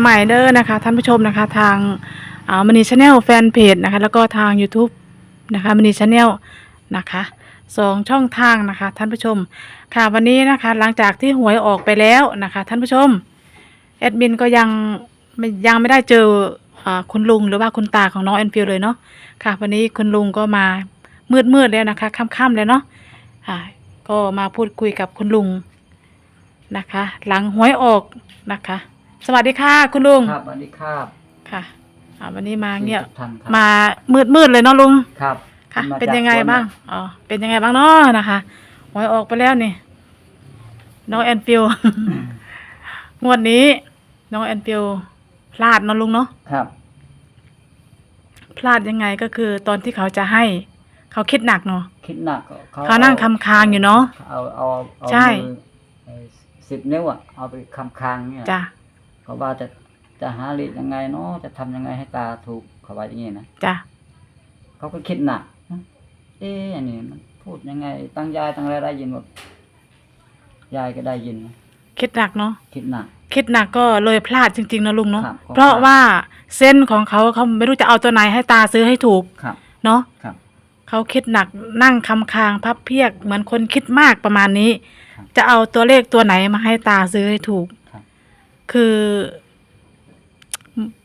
ใหม่เด้อนะคะ ท่านผู้ชมนะคะ ทางอ่ามณีชาแนลแฟนเพจนะคะ แล้วก็ทาง YouTube นะคะมณีชาแนลนะคะสองช่องทางนะคะ ท่านผู้ชม ค่ะวันนี้นะคะ หลังจากที่หวยออกไปแล้วนะคะ ท่านผู้ชมแอดมินก็ยังยังไม่ได้เจออคุณลุงหรือว่าคุณตาของน้องแอนฟิลเลยเนาะค่ะ วันนี้คุณลุงก็มามืดมืดแล้วนะคะค่ำๆแล้วเนาะอ่าก็มาพูดคุยกับคุณลุงนะคะ หลังหวยออกนะคะ สวัสดีค่ะ คุณลุงครับสวัสดีครับค่ะอ่าวันนี้มาเงียบทุกท่านครับมามืดมืดๆเลยเนาะลุงครับค่ะ มาเป็นจากยังไงสวนบ้างอ๋อเป็นยังไงบ้างเนาะนะคะหวยออกไปแล้วนี่น้องแอนฟิลงวดนี้ น้องแอนฟิลพลาดเนาะลุงเนาะครับ พลาดยังไงก็คือตอนที่เขาจะให้ เขาคิดหนักเนาะ คิดหนักเขานั่งคำคางอยู่เนาะเอาเอาเอาใช่ มือเอ่อสิบนิ้วอะเอาไปคำคางเนี่ยจ้ะ เขาว่าจะจะหาเลขยังไงเนาะจะทำยังไงให้ตาถูกเขาว่าอย่างงี้นะจ้ะเขาก็คิดหนักนะเอ๊ะอันนี้มันพูดยังไง ตั้งยายตั้งอะไรได้ยินหมดยายก็ได้ยินนะคิดหนักเนาะคิดหนักคิดหนักก็เลยพลาดจริงๆนะลุงเนาะครับเพราะว่าเส้นของเขาเขาไม่รู้จะเอาตัวไหนให้ตาซื้อให้ถูกครับเนาะครับเขาคิดหนักนั่งคำคางพับเพียกเหมือนคนคิดมากประมาณนี้ครับจะเอาตัวเลขตัวไหนมาให้ตาซื้อให้ถูก ครับคือ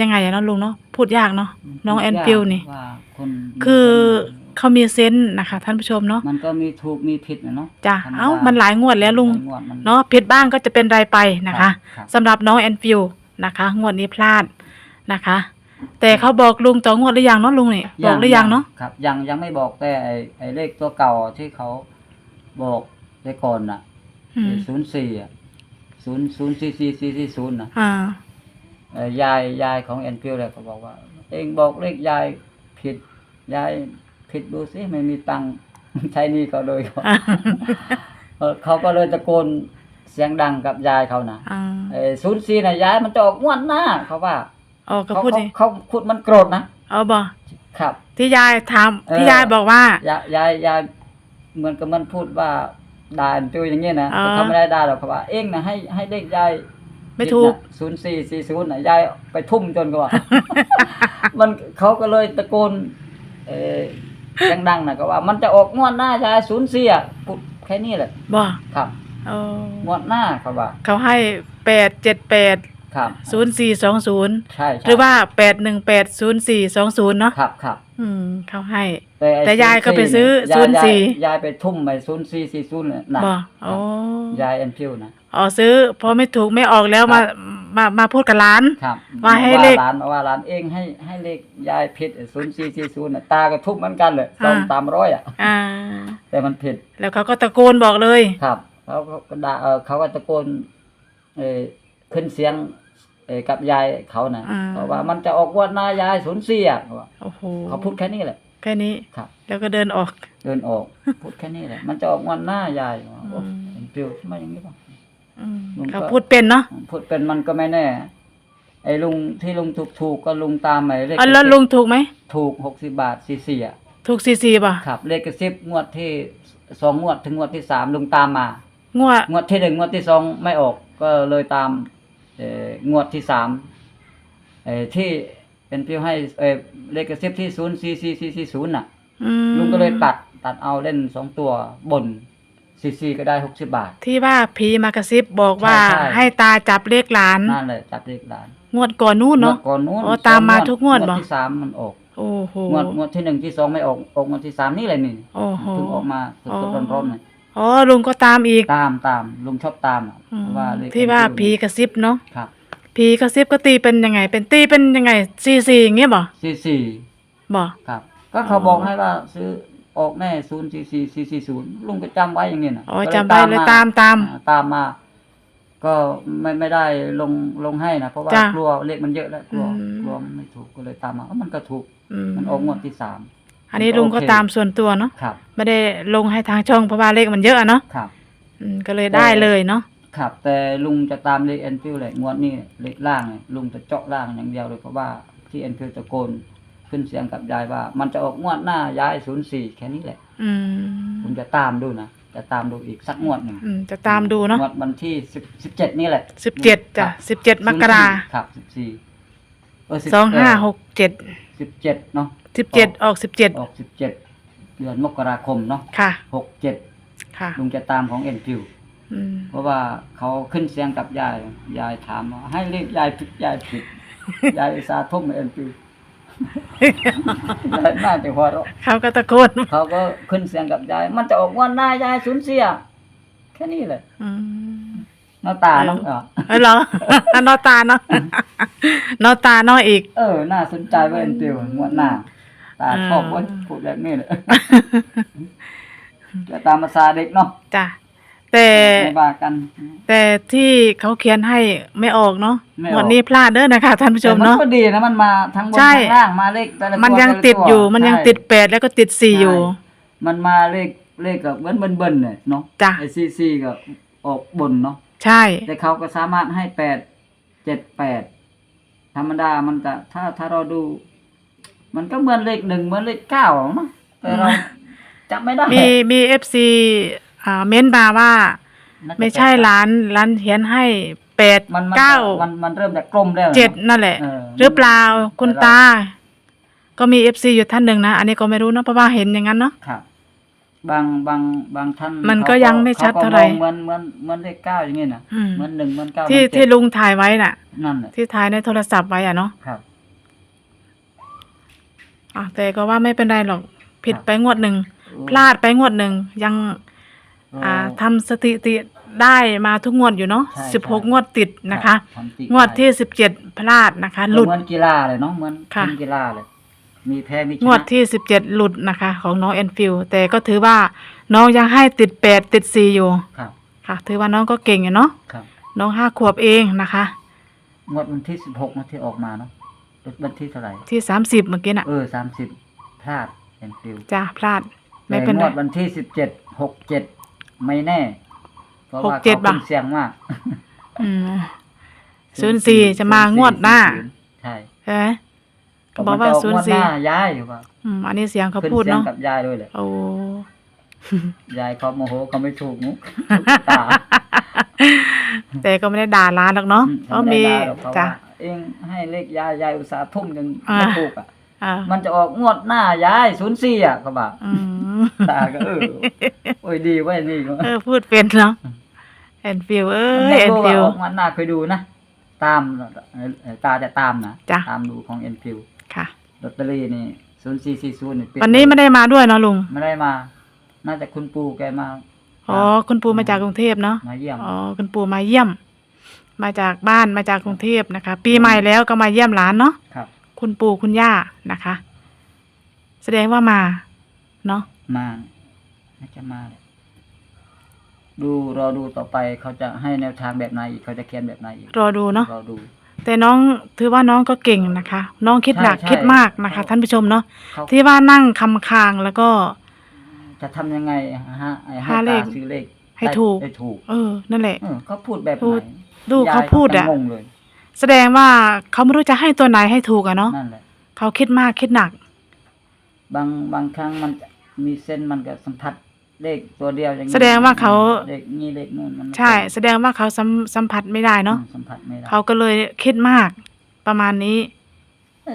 ยังไงอะเนาะลุงเนาะพูดยากเนาะน้องแอนยากฟิลนี่ว่าคนมีคือเส้นเขามีเซนส์นะคะ ท่านผู้ชมเนาะมันก็มีถูกมีผิดนะเนาะจ้ะธรรดเอ้ามันหลายงวดแล้วลุงหายงวดมันเนาะผิดบ้างก็จะเป็นไรไปนะคะครับสำหรับน้องแอนฟิลนะคะ งวดนี้พลาดนะคะ แต่เขาบอกลุงต่องวดหรือยังเนาะลุงนี่บอกหรือยังเนาะครับ ยังยังไม่บอกแต่ไอ้ไอ้เลขตัวเก่าที่เขาบอกได้ก่อนน่ะอืมศูนย์สี่อะ ศูนย์ศูนย์สี่สี่สี่สี่ศูนย์นะอ่าเอ่อยายยายของแอนฟิลเลยเขาบอกว่า เองบอกเลขยายผิดยายผิดดูสิไม่มีตังค์ ใช้หนี่เขาโดยเขาเออเขาก็เลยตะโกนเสียงดังกับยายเขานะอ่าศูนย์สี่น่ะยายมันจะออกงวดหน้าเขาว่าอ๋อก็เขาพูดเขาดิเขาพูดมันโกรธนะเอาบ่ครับ ที่ยายถามเออที่ยายบอกว่า ยายยายยายเหมือนกับมันพูดว่า ด่าอันจุยอย่างเงี้ยนะอ๋อแต่เขาไม่ได้ด่าหรอกเขาว่าเองนะให้ให้เด็กยายไม่ถูก ศูนย์สี่สี่ศูนย์นะยายไปทุ่มจนกว่า มันเขาก็เลยตะโกนเออเสียงดังนะก็ว่า มันจะออกงวดหน้ายายศูนย์สี่อะพูดแค่นี้แหละบ่ครับ เอางวดหน้าเขาว่า เขาให้แปดเจ็ดแปด ครับ ศูนย์สี่สองศูนย์ใช่ใช่หรือว่าแปดหนึ่งแปดศูนย์สี่สองศูนย์เนาะครับครับอืมเขาให้ ไอ้แต่ยายก็ไปซื้อ04ศูนย์สี่ยายยายไปทุ่มไปศูนย์สี่สี่ศูนย์น่ะบ่คโอ้รับยายแอนฟิวนะ อ๋อซื้อพอไม่ถูกไม่ออกแล้วครัมาบมามาพูดกับร้าน ครับว่าให้เลขร้านว่าร้านเองให้ให้เลขยายผิดศูนย์สี่สี่ศูนย์ตาก็ทุบเหมือนกันเลยสองอ่า สามร้อยอะ อ่า แต่มันผิดแล้วเขาก็ตะโกนบอกเลย ครับเขาก็ด่าเออเขาก็ตะโกนเออ ขึ้นเสียงเออกับยายเขานะอ่าเพราะว่ามันจะออกงวันหน้ายายศูนย์สี่อะเขาว่าโอ้โหเขาพูดแค่นี้แหละแค่นี้ครับ แล้วก็เดินออก เดินออก พูดแค่นี้แหละ มันจะออกงวันหน้ายายว่าโอ้อืมแอนฟิวทำไมอย่างนี้ป่ะอืมลุงก็เขาพูดเป็นเนาะพูดเป็นมันก็ไม่แน่ ไอ้ลุงที่ลุงถูกถูกก็ลุงตามไอ้เลขอ๋อแล้วลุงถูกไหมถูกหกสิบบาทสี่สี่อะถูกสี่สี่ป่ะครับเลขกระซิบงวดที่สองงวดถึงงวดที่สามลุงตามมางวดงวดที่หนึ่งงวดที่สองไม่ออก ก็เลยตามเอ่อ งวดที่สามเอ่อที่เป็นพิวให้เอ่อเลขกระซิบที่ศูนย์สี่สี่สี่สี่ศูนย์น่ะอืมลุงก็เลยตัดตัดเอาเล่นสองตัวบนสี่สี่ก็ได้หกสิบบาท ที่ว่าผีมากระซิบบอกว่าใช่ใช่ให้ตาจับเลขหลานนั่นเลยจับเลขหลาน งวดก่อนนู่นเนาะงวดก่อนนู้นอ๋อตามมาทุกงวดงเหรวอดที่สามมันออกโอ้โหงวดงวดที่หนึ่งที่สองไม่ออกออกงวดที่สามนี่แหละนี่โอ้โหถึงออกมาสอ๋อดๆร้อนๆเลย อ๋อลุงก็ตามอีกตามตามลุงชอบตามอะอืมว่าเลขที่ว่าเป็นผีกระซิบเนาะครับผีกระซิบก็ตีเป็นยังไง เป็นตีเป็นยังไงสี่สี่อย่างเงี้ยบ่สี่สี่บ่ครับ ก็เขาบอกให้ว่าซื้อออกแน่ศูนย์สี่สี่สี่สี่ศูนย์ลุงก็จำไว้อย่างนี้นะอ๋อก็จำไว้เลยตามตาม อ่ตามมา ก็ไม่ไม่ได้ลงลงให้นะเพราะว่าจ้ะกลัวเลขมันเยอะแล้วกลัวอืม กลัวมันไม่ถูกก็เลยตามมาเอ้ามันก็ถูก อืมมันออกงวดที่สาม อันนี้ก็ลุงก็โอเคตามส่วนตัวเนาะครับ ไม่ได้ลงให้ทางช่องเพราะว่าเลขมันเยอะอะเนาะครับ อืมก็เลยได้เลยเนาะครับ แต่ลุงจะตามเลขแอนฟิลเลยงวดนี้เลขล่างเนี่ยลุงจะเจาะล่างอย่างเดียวเลยเพราะว่าที่แอนฟิลตะโกนขึ้นเสียงกับยายว่า มันจะออกงวดหน้ายายศูนย์สี่แค่นี้แหละอืมผมจะตามดูนะจะตามดูอีกสักงวดหนึ่งอืมจะตามดูเนาะงวดวันที่สิบสิบเจ็ดนี่แหละสิบเจ็ดจ้ะสิบเจ็ดมกราครับสิบสี่สองห้าหกเจ็ดสิบเจ็ดเนาะ สิบเจ็ดออกสิบเจ็ดออกสิบเจ็ดเดือนมกราคมเนาะค่ะหกเจ็ดค่ะลุงจะตามของเอ็นฟิวอืมเพราะว่าเขาขึ้นเสียงกับยายยายถามว่าให้เรียกยายผิดยายผิดยายอุตสาห์ทุ่มเอ็นฟิวยายน่าจะหัวเราะเขาก็ตะโกนเขาก็ขึ้นเสียงกับยาย มันจะออกวันหน้ายายสูญเสียแค่นี้เลยอืมหน้าตาน้องเออเออเหรอนอตาเนาะนอตาเนาะอีก เออ น่าสนใจเว่าเอ็นฟิวงวดหน้า ตาชอบอืมว่าพูดแบบนี้เลยจะตามภาษาเด็กเนาะจ้ะแต่ไม่ว่ากัน แต่ที่เขาเขียนให้ไม่ออกเนาะไม่ออก วันนี้พลาดเด้อนะคะท่านผู้ชมแต่เนาะ ก็ดีนะมันมาทั้งบนใช่ ทั้งล่างมาเลขแต่ละตัวมันยังแต่ละติดอยู่ตัวมันยังใช่ติดแปดแล้วก็ติดสี่อยู่ใช่มันมาเลขเลขกับเบิ้ลเบิ้ลเบิ้ลเนี่ยเนาะจ้ะ ไอซีซีกับออกบนเนาะ ใช่ แต่เขาก็สามารถให้แปดเจ็ดแปดธรรมดามันจะถ้าถ้าเราดู มันก็เหมือนเลขหนึ่งเหมือนเลขเก้าเนาะแต่เราจับไม่ได้มีมีเอฟซีอ่าเม้นมาว่าน่าจะไม่ใช่แปดร้านร้านเขียนให้แปดมันมันเก้ามันมันเริ่มจากกลมแล้วนะเจ็ดนั่นแหละ เออ หรือเปล่าคุณแต่เรตา ก็มีเอฟซีอยู่ท่านหนึ่งนะอันนี้ก็ไม่รู้เนอะเพราะว่าเห็นอย่างนั้นเนาะ ครับ บางบางบางท่านมันก็ขยังไม่ชัดเท่าไหร่ ขก็มองเหมือนเหมือนเหมือนเลขเก้าอย่างงี้นะอืมเหมือนหนึ่งเหมือนเก้าที่เหมือนเจ็ดที่ลุงถ่ายไว้น่ะ นั่นแหละที่ถ่ายในโทรศัพท์ไว้อะเนาะครับ อะแต่ก็ว่าไม่เป็นไรหรอก ผิดครับไปงวดหนึ่งพลาดไปงวดหนึ่งยัง อ่าทำสถิติได้มาทุกงวดอยู่เนาะใช่สิบหกใช่ งวดติดนะคะ ทำติงวดที่สิบเจ็ดพลาดนะคะ หลุด เหมือนกีฬาเลยเนาะเหมือนค่ะเป็นกีฬาเลย มีแพ้มีชนะงวดที่สิบเจ็ดหลุดนะคะ ของน้องแอนฟิลแต่ก็ถือว่าน้องยังให้ติดแปดติดสี่อยู่ครับค่ะ ถือว่าน้องก็เก่งอยู่เนาะครับน้องห้าขวบเองนะคะ งวดวันที่สิบหกนะที่ออกมาเนาะ วันที่เท่าไหร่ที่สามสิบเมื่อกี้น่ะ เออสามสิบพลาดเป็นฟิวจ้าพลาด ไม่แต่เป็นงไร วดวันที่สิบเจ็ดหกเจ็ดไม่แน่ เพราะว่าหกเจ็ดเขาเป็นป่ะเสียงมากอืมศูนย์สี่จะมางวดหน้าใช่ใช่ไหมบอกว่ามัจะศูนย์งวดสี่หน้าย้ายอยู่ว่าอืมอันนี้เสียงเขาขึ้นพูดเสียงเนาะกับยายด้วยเลยโอ้ ยายเขาโมโหเขาไม่ถูกมุก ตา แต่ก็ไม่ได้ด่าร้านหรอกเนาะอืก็มีธรรดาหรอกเพราะจ้ะว่า เองให้เลขยายยายอุตส่าห์ทุ่มยังอ่าไม่ถูกอะอ่ามันจะออกงวดหน้ายายศูนย์สี่อะเขาบอกอืมตาก็เออโอ้ยดีเว้ยนี่ก็เออพูดเป็นเนาะแอนฟิลเอ้ยไม่แอนรู้ฟิว่าลออกงวดหน้าเคยดูนะตามเอ่อตาจะตามนะจ้ะตามดูของเอ็นฟิวค่ะลอตเตอรี่นี่ศูนย์สี่สี่ศูนย์นี่ปิดวันนี้ไม่ได้มาด้วยเนาะลุงไม่ได้มา น่าจะคุณปู่แกมาอ๋อคุณปู่มาจากกรุงเทพเนาะมาเยี่ยมอ๋อคุณปู่มาเยี่ยม มาจากบ้านมาจากกรุงเทพนะคะ ปีใหม่แล้วก็มาเยี่ยมหลานเนาะครับ คุณปู่คุณย่านะคะ แสดงว่ามาเนาะมาน่าจะมาเลยดูรอดูต่อไปเขาจะให้แนวทางแบบไหนอีกเขาจะเขียนแบบไหนอีกรอดูเนาะรอดู แต่น้องถือว่าน้องก็เก่งนะคะ น้องคิดหนักใช่ใช่คิดมากนะคะท่านผู้ชมเนาะเขาที่ว่านั่งคำคางแล้วก็ จะทำยังไงฮะให้หาเลขตาซื้อเลขให้ถูก ได้ถูก เออนั่นแหละ เออเขาพูดแบบพูไหดน ดูยยเขาพูดอะก็งงเลยแสดงว่าเขาไม่รู้จะให้ตัวไหนให้ถูกอะเนาะนั่นแหละ เขาคิดมากคิดหนัก บางบางครั้งมันจะมีเส้นมันก็สัมผัสเลขตัวเดียวอย่างนี้แสดงว่าเขา เลขนี้เลขนู่นมันไม่ใช่ แสดงว่าเขาสัมสัมผัสไม่ได้อืเนาะมสัมผัสไม่ได้เขาก็เลยคิดมาก ประมาณนี้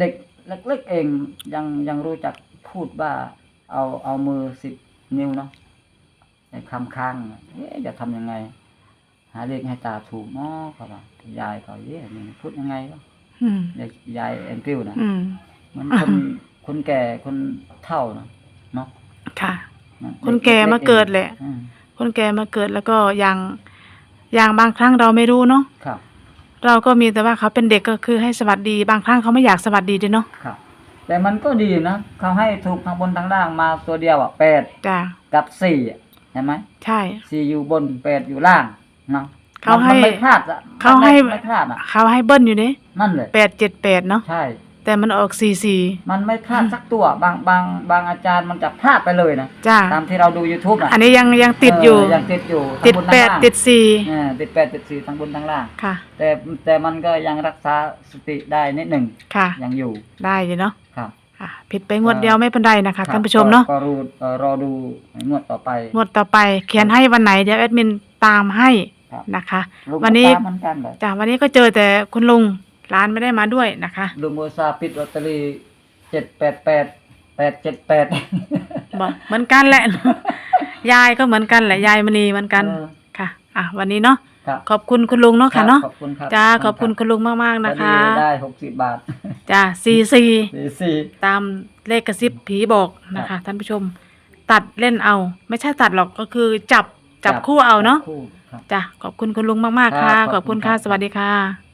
เด็กเล็กๆเองยังยังรู้จักพูดว่า เอาเอามือสิบนิ้วเนาะในคำค้างน่ะเอ๊ะจะทำยังไงหาเลขให้ตาถูกเนาะเขาบอกยายเขาเอ๊ะนี่พูดยังไงวะอืมยายยายแอนฟิวนะอืมเหมันคนคนแก่คนเฒ่าเนาะเนาะค่ะนะคนแก่มาเกิดแหละ อืมคนแก่มาเกิดแล้วก็อย่างอย่างบางครั้งเราไม่รู้เนาะครับเราก็มีแต่ว่าเขาเป็นเด็กก็คือให้สวัสดี บางครั้งเขาไม่อยากสวัสดีด้วยเนาะครับ แต่มันก็ดีนะเขาให้ถูกทางบนทางล่างมาตัวเดียวอะแปดจ้ะกับสี่อะเห็นไหมใช่สี่อยู่บนแปดอยู่ล่างเนาะเขาให้มันไม่พลาดอะเขาให้มันไม่พลาดอะเขาให้เบิ้ลอยู่เด้นั่นเลยแปดเจ็ดแปดเนาะใช่ แต่มันออกสี่สี่มันไม่พลาดสักตัวบางบางบางอาจารย์มันจะพลาดไปเลยนะจ้าตามที่เราดู YouTube อะอันนี้ยังยังติดอยู่เยังติดอยู่ติดทั้งบนแปทั้ดงล่างติดสี่เออติดแปดติดสี่ทั้งบนทั้งล่างค่ะ แต่แต่มันก็ยังรักษาสติได้นิดหนึ่งค่ะยังอยู่ได้อยู่เนาะครับอะผิดไปงวดเดียวไม่เป็นไรนะคะท่านผู้ชมเนาะก็ก็รูเอ่อรอดูงวดต่อไปงวดต่อไปเขียนให้วันไหนเดี๋ยวแอดมินตามให้ครับ นะคะลุงวันนี้ก็ตามเหมือนกันเลยจ้ะวันนี้ก็เจอแต่คุณลุงร้านไม่ได้มาด้วยนะคะ ลุงโมซาห์ปิดลอตเตอรี่เจ็ดแปดแปดแปดเจ็ดแปดบอกเหมือนกันแหละ ยายก็เหมือนกันแหละยายมณีเหมือนกันเออค่ะ อะ วันนี้เนาะครับขอบคุณคุณลุงเนาะค่ะเนาะขอบคุณครับจ้าขอบคุณคุณลุงมากๆนะคะพอดีได้หกสิบบาทจ้าซีซีสี่สี่ตามเลขกระซิบผีบอกนะครัคะบท่านผู้ชม ตัดเล่นเอา ไม่ใช่ตัดหรอกก็คือจับจับคู่เอาเนาะคู่ครับ จ้ะขอบคุณคุณลุงมากๆค่ะ ครับขอบคุณค่ะขอบคุณครับสวัสดีค่ะ